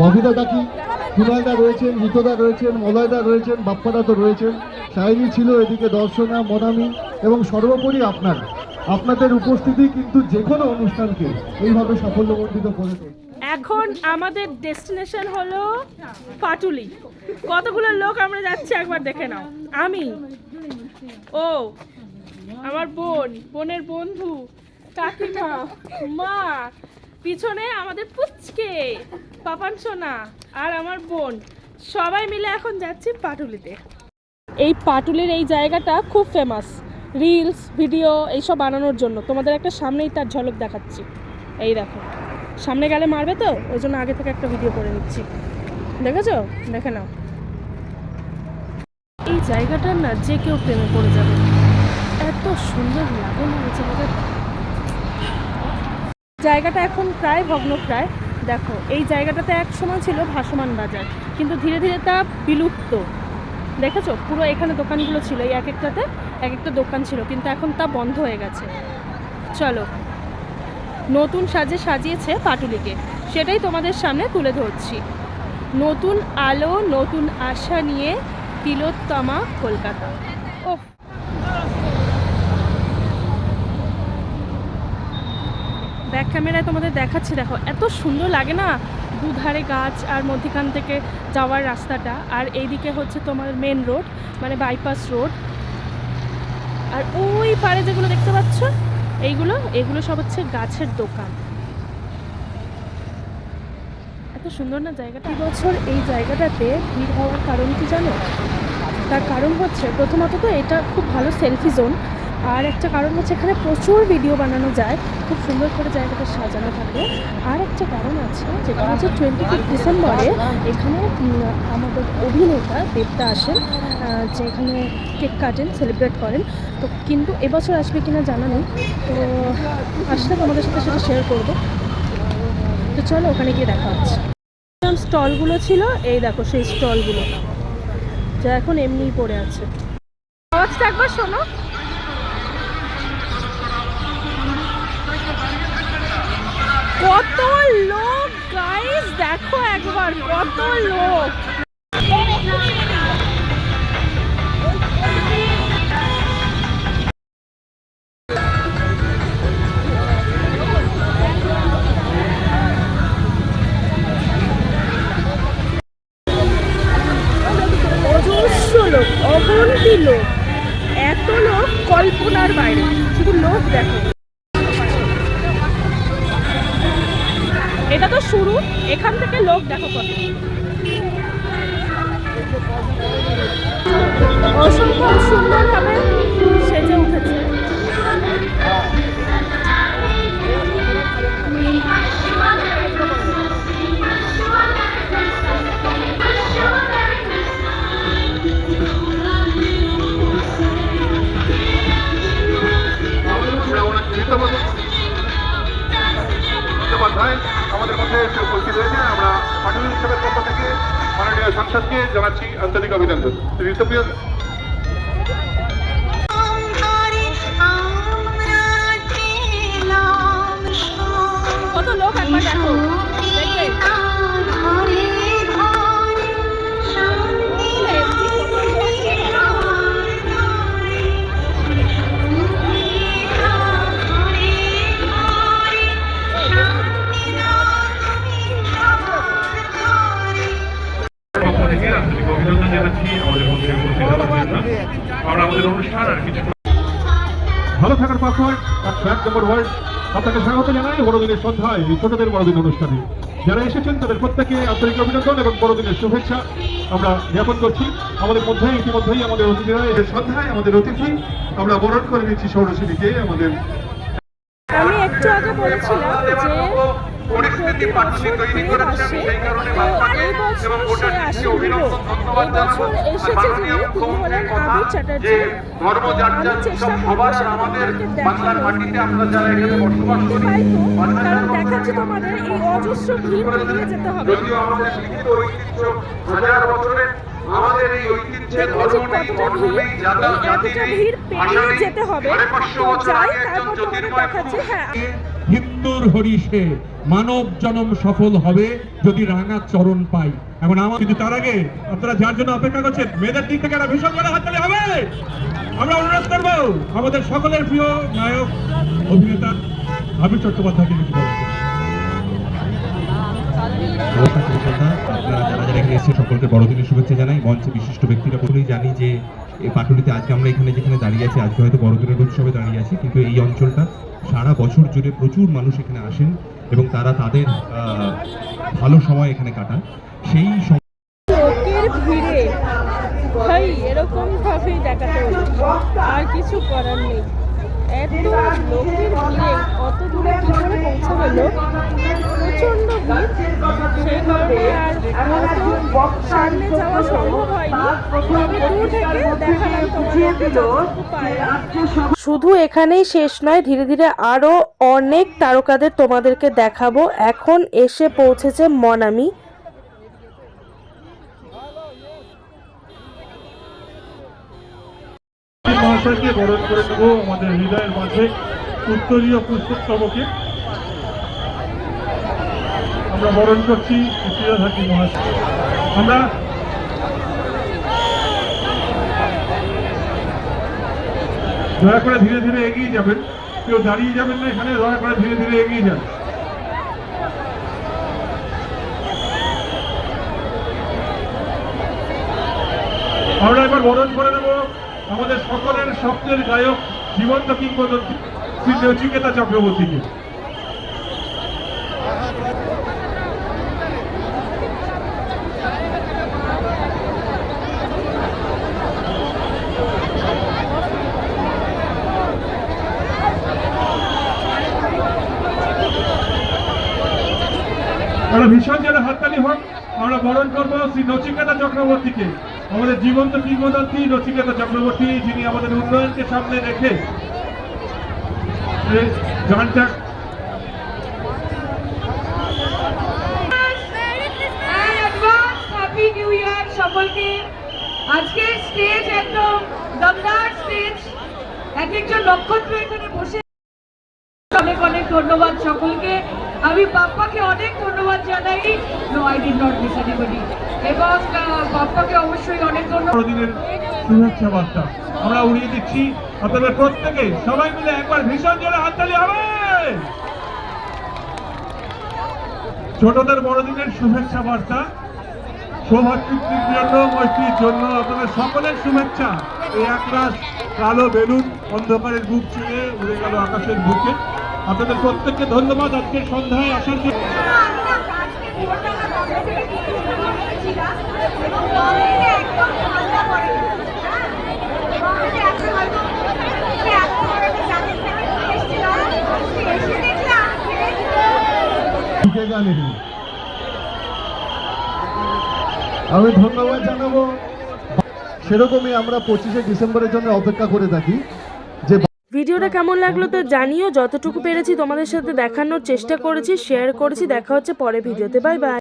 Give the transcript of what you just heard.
ববিতা কাকি কুণালদা রয়েছেন মিতদা রয়েছেন মলয়দা রয়েছেন বাপ্পাদা তো রয়েছেন। শায়রি ছিল এদিকে দর্শনা, মনামি এবং সর্বোপরি আপনারা। আপনাদের উপস্থিতি কিন্তু যে কোনো অনুষ্ঠানকে এইভাবে সাফল্যমণ্ডিত করে এখন আমাদের ডেস্টিনেশন হলো পাটুলি। কতগুলো লোক আমরা যাচ্ছি একবার দেখে নাও। আমি, ও, আমার বোন, বোনের বন্ধু, কাকিমা, মা পিছনে আমাদের পুচকে, পাপান সোনা আর আমার বোন। সবাই মিলে এখন যাচ্ছি পাটুলিতে। এই পাটুলির এই জায়গাটা খুব ফেমাস রিলস ভিডিও এইসব বানানোর জন্য। তোমাদের একটা সামনেই তার ঝলক দেখাচ্ছি। এই দেখো। সামনে গেলে মারবে তো? ওই জন্য আগে থেকে একটা ভিডিও করে নিচ্ছি। দেখেছ? দেখে নাও। এই জায়গাটার না যে কেউ প্রেমে পড়ে যাবে। এত সুন্দর লাগে না জায়গাটা। জায়গাটা এখন প্রায় ভগ্নপ্রায় দেখো, এই জায়গাটাতে এক সময় ছিল ভাসমান বাজার, কিন্তু ধীরে ধীরে তা বিলুপ্ত। দেখেছ? পুরো এখানে দোকানগুলো ছিল, এই এক একটাতে এক একটা দোকান ছিল, কিন্তু এখন তা বন্ধ হয়ে গেছে। চলো, নতুন সাজে সাজিয়েছে পাটুলিকে। সেটাই তোমাদের সামনে তুলে ধরছি। নতুন আলো, নতুন আশা নিয়ে তিলোত্তমা কলকাতা। ও ব্যাক ক্যামেরায় তোমাদের দেখাচ্ছি, দেখো, এত সুন্দর লাগে না দুধারে গাছ আর মধ্যিখান থেকে যাওয়ার রাস্তাটা। আর এইদিকে হচ্ছে তোমার মেন রোড মানে বাইপাস রোড আর ওই পারে যেগুলো দেখতে পাচ্ছ, এইগুলো, এগুলো সব হচ্ছে গাছের দোকান। এত সুন্দর না জায়গাটা? বছর এই জায়গাটাতে ভিড় হওয়ার কারণ কি জানো? তার কারণ হচ্ছে, প্রথমত তো এটা খুব ভালো সেলফি জোন আর একটা কারণ হচ্ছে এখানে প্রচুর ভিডিও বানানো যায়। খুব সুন্দর করে জায়গাটা সাজানো থাকে। আর একটা কারণ আছে, যেটা হচ্ছে টোয়েন্টি ফিফ ডিসেম্বরে এখানে আমাদের অভিনেতা দেবদা আসেন যে এখানে কেক কাটেন সেলিব্রেট করেন। তো কিন্তু এবছর আসবে কিনা জানা নেই। তো আসলে তোমাদের সাথে সেটা শেয়ার করব। তো চলো ওখানে গিয়ে দেখা হচ্ছে। স্টলগুলো ছিল, এই দেখো সেই স্টলগুলো। যা এখন এমনিই পড়ে আছে। আওয়াজটা একবার শোনো। কত লোক গাইস দেখো একবার কত লোক। অসম্ভব সুন্দরভাবে সেজে উঠেছে। সাংসদকে জানাচ্ছি আন্তরিক অভিনন্দন। ঋতপ্রিয় কত লোক একবার দেখো। ভালো থাকার একশো এক নম্বর ওয়ার্ড আপনাকে স্বাগত জানাই বড়দিনের সন্ধ্যায় ছোটদের বড়দিন অনুষ্ঠানে। যারা এসেছেন, তাদের প্রত্যেকে আন্তরিক অভিনন্দন এবং বড়দিনের শুভেচ্ছা। আমরা জ্ঞাপন করছি, আমাদের মধ্যে ইতিমধ্যেই আমাদের অতিথিরা এই সন্ধ্যায় আমাদের অতিথি। আমরা বরণ করে নিচ্ছি সৌরশিনীকে আমাদের আমি একটু আগে বলেছিলাম যে পরিস্থিতি পাটুলি তৈরি করেছেন সেই কারণে বাপ্পাকে এবং গোটা দেশকে অভিনন্দন ধন্যবাদ জানাব। আর মাননীয় মুখ্যমন্ত্রীর কথা যে ধর্ম যার সবার আমাদের বাংলার মাটিতে আমরা যারা এখানে বসবাস করি যদিও আমাদের লিখিত ঐতিহ্য হাজার বছরের আমাদের এই ঐতিহ্যের দেখলে যে ধর্ম নেই কতটা বর্ণ ভিড় নেই জাতি এই জাতি এতটা নেই ভিড় পেরিয়ে যেতে হবে। তো যাই তারপর তোমাদের দেখাচ্ছি হ্যাঁ। হিন্দুর হরিষে মানব জনম সফল হবে যদি রাঙা চরণ পাই। এখন আমার কিন্তু তার আগে আপনারা যার জন্য অপেক্ষা করছেন মেয়েদের দিক থেকে একটা ভীষণ বড় হাততালি হবে। আমরা অনুরোধ করব আমাদের সকলের প্রিয় নায়ক অভিনেতা আবির চট্টোপাধ্যায়কে কিছু বলতে এসেছে সকলকে বড়দিনের শুভেচ্ছা জানাই। মঞ্চে বিশিষ্ট ব্যক্তিরা প্রথমেই জানি যে এই পাটুলিতে আজকে আমরা এখানে যেখানে দাঁড়িয়ে আছি, আজকে হয়তো বড়দিনের উৎসবে দাঁড়িয়ে আছি, কিন্তু এই অঞ্চলটা সারা বছর জুড়ে প্রচুর মানুষ এখানে আসেন এবং তারা তাদের ভালো সময় এখানে কাটান। সেই সম- লোকের ভিড়ে, ভাই এরকম ভাবেই দেখাতে আর কিছু করার নেই। এত ভিড়ে অত দূরে যাওয়া সম্ভব হয়নি। শুধু এখানেই শেষ নয়, ধীরে ধীরে আরও অনেক তারকাদের তোমাদেরকে দেখাবো। এখন এসে পৌঁছেছে মনামি। মহাশয়কে বরণ করে নেব আমাদের হৃদয়ের মাঝে উত্তরীয় পুস্তকতমকে আমরা বরণ করছি থাকি মহাশয়। আমরা দয়া করে ধীরে ধীরে এগিয়ে যাবেন। কেউ দাঁড়িয়ে যাবেন না এখানে, দয়া করে ধীরে ধীরে এগিয়ে যান। আমরা এবার বরণ করে নেব। আমাদের সকলের স্বপ্নের গায়ক জীবন্ত কিংবদন্তি শ্রী নচিকেতা চক্রবর্তীকে। ভীষণ যেন হাততালি হোক আমরা বরণ করব শ্রী নচিকেতা চক্রবর্তীকে। আমাদের জীবন্ত কিংবদন্তি নচিকেতা চক্রবর্তী, যিনি আমাদের উন্নয়নকে সামনে রেখে গানটা সকলকে। স্টেজ একদম স্টেজ এক বসে অনেক অনেক ধন্যবাদ সকলকে। আমি বাপ্পাকে অনেক ধন্যবাদ জানাই। No I did not miss anybody এবং অবশ্যই অনেক ধন্যবাদ। শুভেচ্ছা বার্তা। আমরা উড়িয়ে দিচ্ছি। আপনাদের প্রত্যেকে সবাই মিলে একবার ভীষণ জোরে হাততালি হবে! ছোটদের বড়দিনের শুভেচ্ছা বার্তা। সৌভাতৃত্বের জন্য, মৈত্রীর জন্য আপনাদের সকলের শুভেচ্ছা। এই একরাশ কালো বেলুন অন্ধকারের বুক ছুঁয়ে উড়ে গেল আকাশের বুকে। আপনাদের প্রত্যেককে ধন্যবাদ। আজকের সন্ধ্যায় আসার জন্য আমি ধন্যবাদ জানাব। সেরকমই আমরা পঁচিশে ডিসেম্বরের জন্য অপেক্ষা করে থাকি যে ভিডিওটা কেমন লাগল তো জানিও। যতটুকু পেরেছি তোমাদের সাথে দেখানোর চেষ্টা করেছি শেয়ার করেছি। দেখা হচ্ছে পরে ভিডিওতে। Bye bye